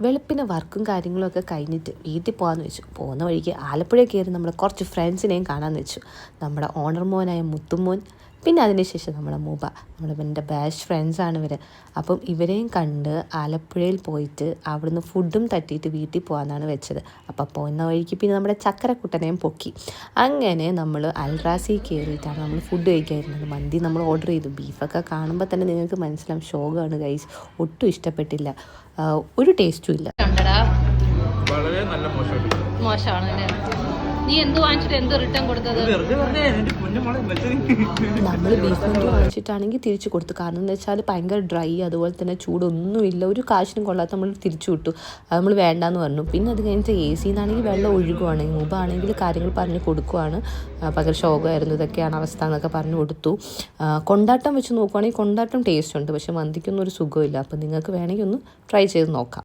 വെളുപ്പിന് വർക്കും കാര്യങ്ങളൊക്കെ കഴിഞ്ഞിട്ട് വീട്ടിൽ പോകാമെന്ന് വെച്ചു. പോകുന്ന വഴിക്ക് ആലപ്പുഴ കയറി നമ്മുടെ കുറച്ച് ഫ്രണ്ട്സിനെയും കാണാമെന്ന് വെച്ചു. നമ്മുടെ ഓണർ മോനായ മുത്തുമോൻ പിന്നെ അതിനുശേഷം നമ്മളെ മുബ നമ്മളെ എന്റെ ബെസ്റ്റ് ഫ്രണ്ട്സാണ് ഇവർ അപ്പം ഇവരെയും കണ്ട് ആലപ്പുഴയിൽ പോയിട്ട് അവിടുന്ന് ഫുഡും തട്ടിയിട്ട് വീട്ടിൽ പോകാമെന്നാണ് വെച്ചത്. അപ്പം പോകുന്ന വഴിക്ക് പിന്നെ നമ്മുടെ ചക്കരക്കുട്ടനെയും പൊക്കി. അങ്ങനെ നമ്മൾ അൽറാസി കയറിയിട്ടാണ് നമ്മൾ ഫുഡ് കഴിക്കാതിരുന്നത്. മന്തി നമ്മൾ ഓർഡർ ചെയ്തു. ബീഫൊക്കെ കാണുമ്പോൾ തന്നെ നിങ്ങൾക്ക് മനസ്സിലാവും ശോകമാണ് ഗൈസ് ഒട്ടും ഇഷ്ടപ്പെട്ടില്ല. ഒരു ടേസ്റ്റും ഇല്ല. വളരെ നല്ല മോശമാണ് അല്ലേ? നീ എന്ത് വാങ്ങിച്ചിട്ട് എന്ത് റിട്ടേൺ കൊടുത്തത്? നമ്മൾ ബീഫ് മന്തി വാങ്ങിച്ചിട്ടാണെങ്കിൽ തിരിച്ചു കൊടുത്തു. കാരണം എന്ന് വെച്ചാൽ ഭയങ്കര ഡ്രൈ അതുപോലെ തന്നെ ചൂടൊന്നുമില്ല. ഒരു കാശിനും കൊള്ളാത്ത നമ്മൾ തിരിച്ചു വിട്ടു. അത് നമ്മൾ വേണ്ടാന്ന് പറഞ്ഞു. പിന്നെ അത് കഴിഞ്ഞിട്ട് എ സിന്നാണെങ്കിൽ വെള്ളം ഒഴുകുവാണ്. മുമ്പാണെങ്കിൽ കാര്യങ്ങൾ പറഞ്ഞു കൊടുക്കുവാണ്. പകര ശോകമായിരുന്നു. ഇതൊക്കെയാണ് അവസ്ഥ എന്നൊക്കെ പറഞ്ഞു കൊടുത്തു. കൊണ്ടാട്ടം വെച്ച് നോക്കുവാണെങ്കിൽ കൊണ്ടാട്ടം ടേസ്റ്റ് ഉണ്ട്. പക്ഷെ മന്തിക്കൊന്നും ഒരു സുഖമില്ല അപ്പം നിങ്ങൾക്ക് വേണമെങ്കിൽ ഒന്ന് ട്രൈ ചെയ്ത് നോക്കാം.